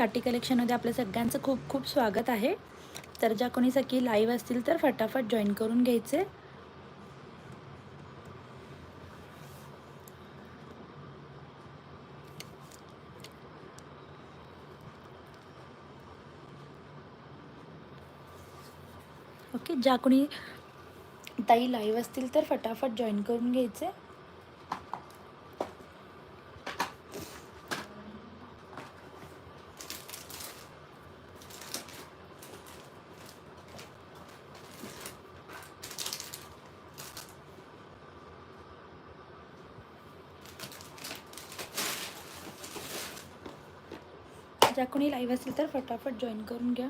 काटी कलेक्शनमध्ये आपल्या सगळ्यांचं खूप खूप स्वागत आहे. तर ज्या कोणी सखी लाईव्ह असतील तर फटाफट जॉईन करून घ्यायचे. ओके ज्या कोणी ताई लाईव्ह असतील तर फटाफट जॉईन करून घ्यायचे. ज्या कोणी लाईव्ह असेल तर फटाफट जॉईन करून घ्या.